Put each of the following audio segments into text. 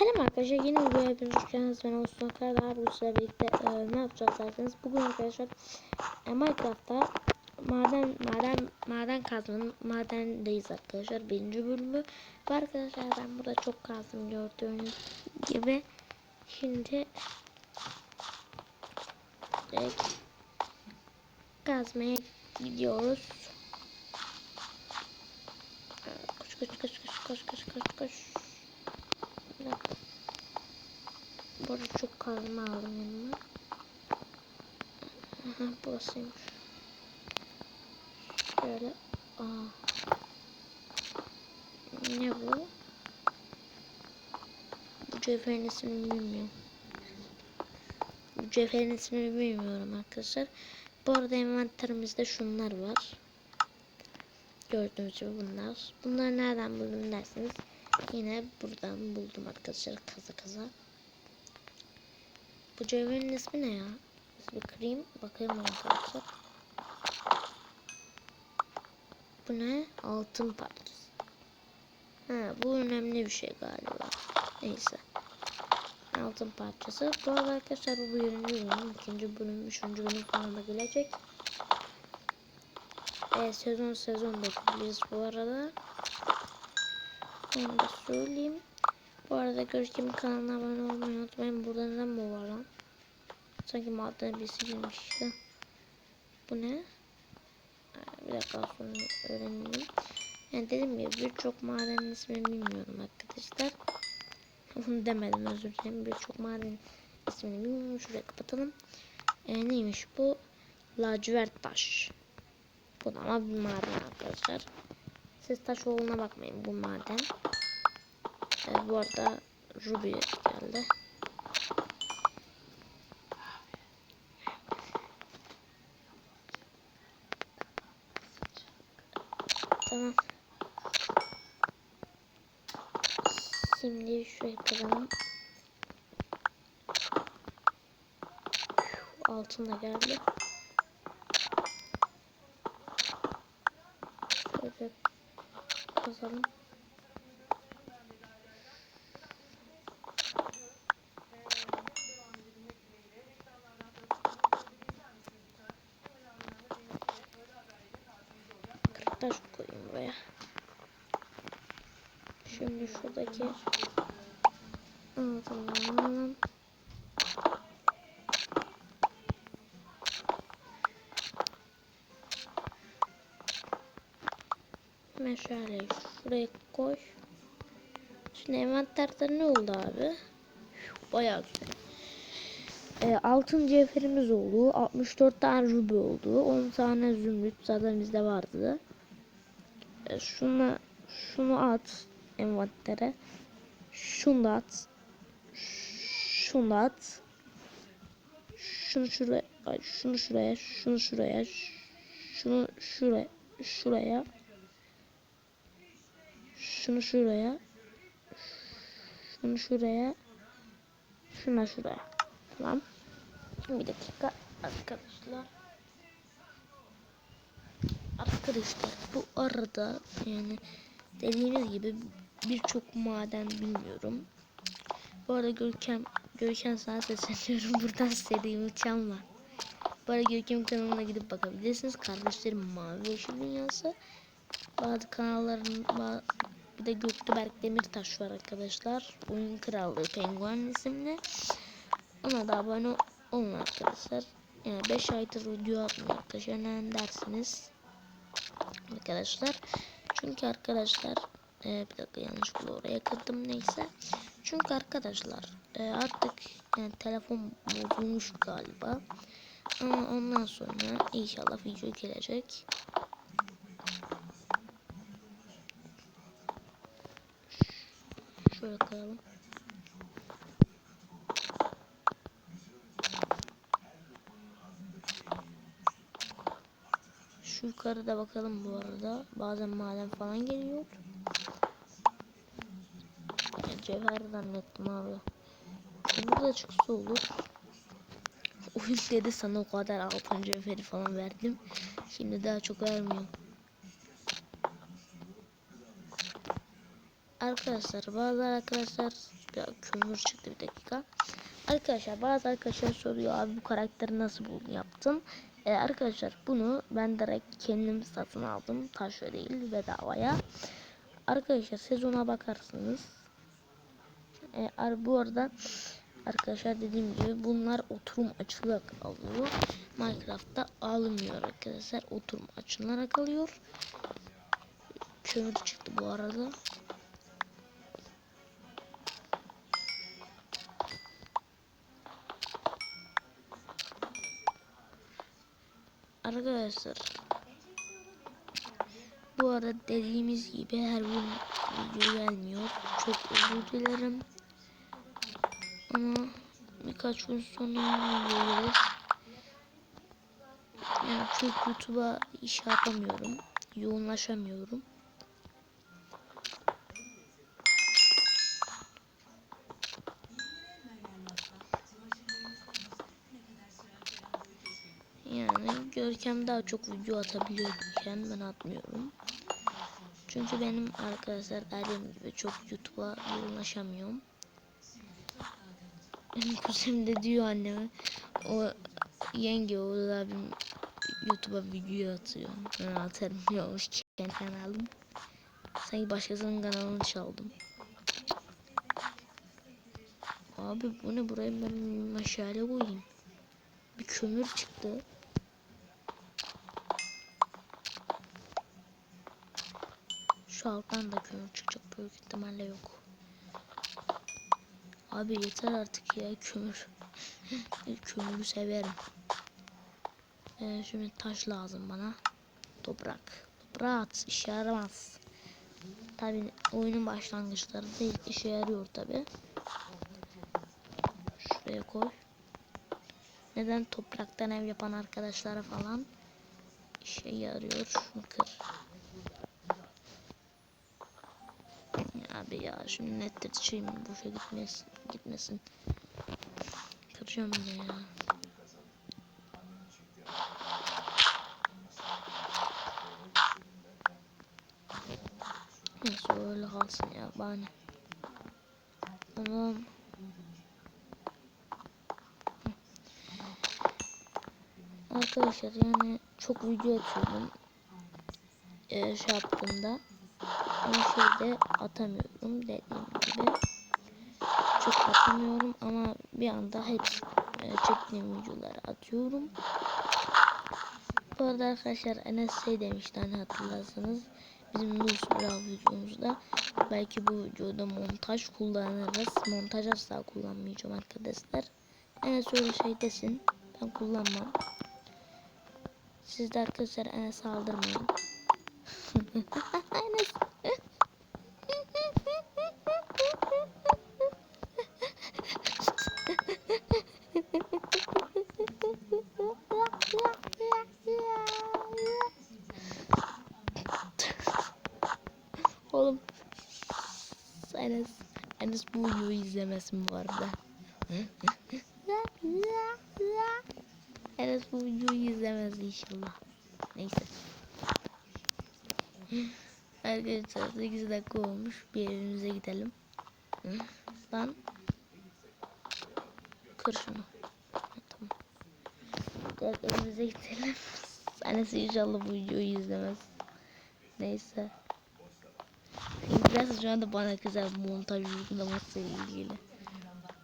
Selam arkadaşlar yeni videoya hepiniz hoş geldiniz. Ben Osman Karadağ. Bu sizlerle birlikte e, ne yapacağız derseniz bugün arkadaşlar e, Minecraft'ta maden maden maden kazmanın madendeyiz arkadaşlar. Birinci bölümü var arkadaşlar ben burada çok kazdım gördüğünüz gibi. Şimdi direkt kazmaya gidiyoruz. E, Koş koş koş koş koş koş koş koş. Bir dakika. Bu arada çok kazma aldım yanıma. Aha burasıymış. Şöyle. Aa. Ne bu? Bu cevherin ismini bilmiyorum. Bu cevherin ismini bilmiyorum arkadaşlar. Bu arada envanterimizde şunlar var. Gördüğünüz gibi bunlar. Bunları nereden buldum derseniz yine buradan buldum arkadaşlar kaza kaza. Bu cevherin ismi ne ya? Bir kırayım bakayım arkadaşlar. Bu ne? Altın parçası. Ha bu önemli bir şey galiba. Neyse. Altın parçası. Bu arada arkadaşlar bu birinci bölüm, ikinci bölüm, üçüncü bölüm falan gelecek. E, sezon sezon bekliyoruz bu arada. Onu da söyleyeyim. Bu arada Görkem kanalına abone olmayı unutmayın. Burada neden bu var lan? Sanki maddene birisi girmiş işte. Bu ne? Ee, Bir dakika sonra öğrenelim. Yani dedim ya birçok madenin ismini bilmiyorum arkadaşlar. Bunu demedim özür dilerim. Birçok madenin ismini bilmiyorum. Şuraya kapatalım. Ee, neymiş bu? Lacivert taş. Bu da ama bir maden arkadaşlar. Siz taş olduğuna bakmayın bu maden. Ee, bu arada Ruby geldi. Tamam. Şimdi şuraya kıralım. Altın da geldi. Şöyle kazalım. Taş koyayım buraya. Şimdi şuradaki altından şöyle şuraya koy. Şimdi envanterde ne oldu abi? Bayağı güzel. E, altın cevherimiz oldu. 64 tane ruby oldu. 10 tane zümrüt zaten bizde vardı. E, şunu şunu at envantere. Şunu da at. Şunu da at. Şunu şuraya, ay, şunu şuraya, şunu şuraya, şunu şuraya, şuraya. Şunu şuraya. Şunu şuraya. Şuna şuraya. Tamam. Bir dakika arkadaşlar. Arkadaşlar bu arada yani dediğimiz gibi birçok maden bilmiyorum. Bu arada Görkem Görkem sana sesleniyorum buradan istediğimi çalma. Bu arada Görkem kanalına gidip bakabilirsiniz. Kardeşlerim Mavi Yeşil Dünyası. Bazı kanalların bir de Göktuberk Demirtaş var arkadaşlar. Oyun Krallığı Penguen isimli. Ona da abone olun arkadaşlar. Yani 5 aydır video atmıyor arkadaşlar. Neden dersiniz? Arkadaşlar. Çünkü arkadaşlar e, bir dakika yanlışlıkla oraya kırdım neyse. Çünkü arkadaşlar e, artık yani telefon bozulmuş galiba. Ama ondan sonra inşallah video gelecek. Şöyle koyalım. Şu yukarıda bakalım bu arada. Bazen maden falan geliyor. Cevher zannettim abi. Burada çıksa olur. Oyun dedi sana o kadar altın cevheri falan verdim. Şimdi daha çok vermiyorum. Arkadaşlar bazı arkadaşlar ya kömür çıktı bir dakika. Arkadaşlar bazı arkadaşlar soruyor abi bu karakteri nasıl buldun yaptın? Ee, arkadaşlar bunu ben direkt kendim satın aldım. Taş değil bedavaya. Arkadaşlar sezona bakarsınız. Ee, bu arada arkadaşlar dediğim gibi bunlar oturum açılarak alıyor. Minecraft'ta almıyor arkadaşlar. Oturum açılarak alıyor. Kömür çıktı bu arada. Arkadaşlar bu arada dediğimiz gibi her gün video gelmiyor. Çok özür dilerim. Ama birkaç gün sonra gelir. Yani çok YouTube'a iş yapamıyorum. Yoğunlaşamıyorum. Görkem daha çok video atabiliyorken ben atmıyorum. Çünkü benim arkadaşlar dediğim gibi çok YouTube'a yoğunlaşamıyorum. Kuzenim de diyor anneme o yenge o da abim YouTube'a video atıyor. Ben atarım yokmuş kendi kanalım. Sanki başkasının kanalını çaldım. Abi bu ne buraya ben meşale koyayım. Bir kömür çıktı. Şu alttan da kömür çıkacak büyük ihtimalle yok. Abi yeter artık ya kömür. Kömürü severim. Ee, şimdi taş lazım bana. Toprak. Toprak işe yaramaz. Tabi oyunun başlangıçlarında işe yarıyor tabi. Şuraya koy. Neden topraktan ev yapan arkadaşlara falan işe yarıyor. Şunu kır. Abi ya şimdi nettir şeyim boşa gitmesin. gitmesin. Kıracağım ya. Neyse öyle kalsın ya bana. Tamam. Arkadaşlar yani çok video atıyorum. Ee, şey yaptığımda ama şeyde atamıyorum dediğim gibi. Çok atamıyorum ama bir anda hep e, çektiğim videoları atıyorum. Bu arada arkadaşlar Enes şey demişti hani hatırlarsanız bizim Luz Bravo videomuzda belki bu videoda montaj kullanırız. Montaj asla kullanmayacağım arkadaşlar. Enes öyle şey desin. Ben kullanmam. Siz de arkadaşlar Enes'e aldırmayın. Enes. Enes bu videoyu izlemesin bu arada. Enes bu videoyu izlemez inşallah. Neyse. Arkadaşlar 8 dakika olmuş. Bir evimize gidelim. Lan. Kır şunu. Tamam. Direkt evimize gidelim. Annesi inşallah bu videoyu izlemez. Neyse. İzlerse şu anda bana kızar montaj uygulaması ile ilgili.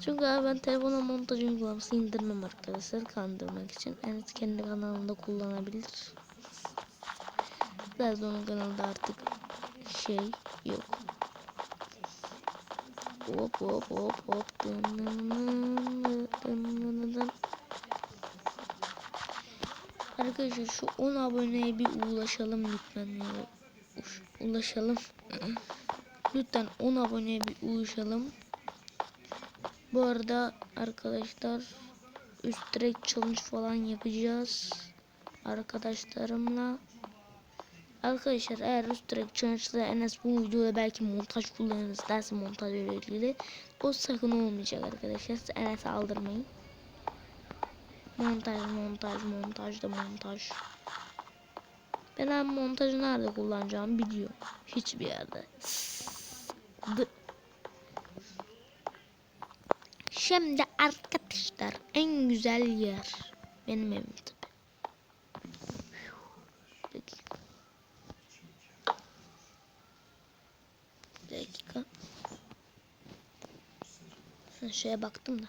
Çünkü abi ben telefona montaj uygulaması indirmem arkadaşlar kandırmak için. En kendi kanalında kullanabilir. Biraz onun kanalında artık şey yok. Hop hop hop hop. Arkadaşlar şu 10 aboneye bir ulaşalım lütfen Ulaşalım. lütfen 10 aboneye bir ulaşalım. Bu arada arkadaşlar üst direkt challenge falan yapacağız. Arkadaşlarımla. Arkadaşlar eğer üst direkt challenge'da Enes bu videoda belki montaj kullanırız derse montaj ile ilgili. O sakın olmayacak arkadaşlar. Siz Enes'e aldırmayın. Montaj montaj montaj da montaj. Ben hem montajı nerede kullanacağımı biliyorum. Hiçbir yerde. Şimdi arkadaşlar en güzel yer benim evim tabi. Dakika. Dakika. Şeye baktım da.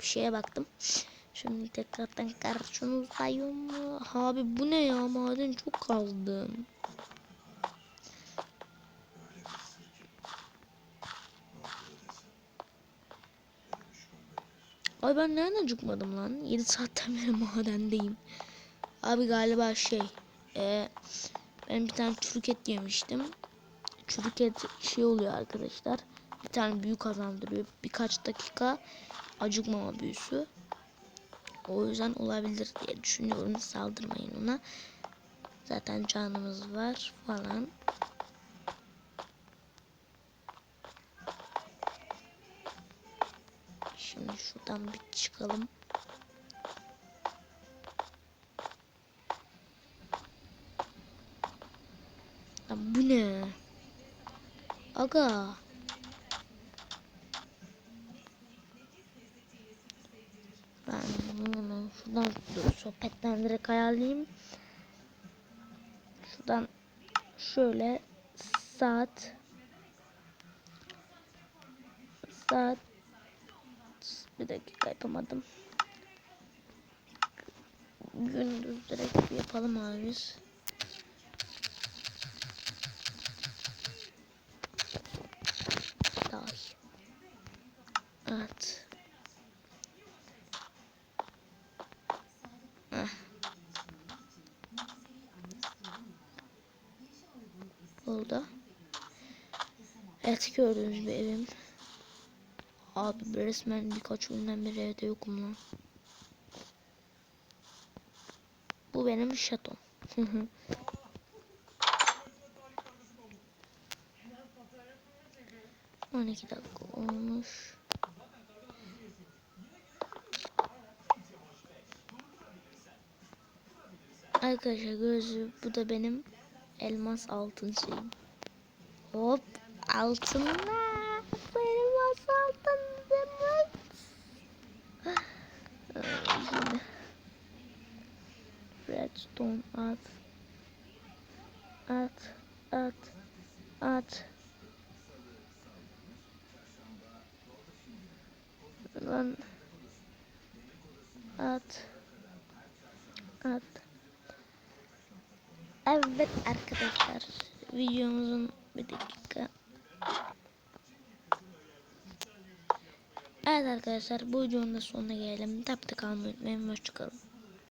Bir şeye baktım. Şimdi tekrardan karşınızdayım. Abi bu ne ya maden çok kazdım. Ay ben nereden acıkmadım lan? 7 saatten beri madendeyim. Abi galiba şey. E, ben bir tane çürük et yemiştim. Çürük et şey oluyor arkadaşlar. Bir tane büyü kazandırıyor. Birkaç dakika acıkmama büyüsü. O yüzden olabilir diye düşünüyorum. Saldırmayın ona. Zaten canımız var falan. Şimdi şuradan bir çıkalım. Lan bu ne? Aga. Sohbetten direkt ayarlayayım. Şuradan şöyle saat saat bir dakika yapamadım. Gündüz direkt yapalım abi biz. Daha iyi. Evet. Heh. Oldu. Evet gördüğünüz bir evim. Abi resmen birkaç günden beri evde yokum lan. Bu benim şatom. 12 dakika olmuş. Arkadaşlar gözü bu da benim elmas altın şeyim. Hop altınlar. Elmas altın demek. Yine. Redstone at. At. At. At. Lan. At. At. Evet arkadaşlar. Videomuzun bir dakika. Evet arkadaşlar bu videonun da sonuna gelelim. Tapta kalmayı unutmayın. Hoşçakalın.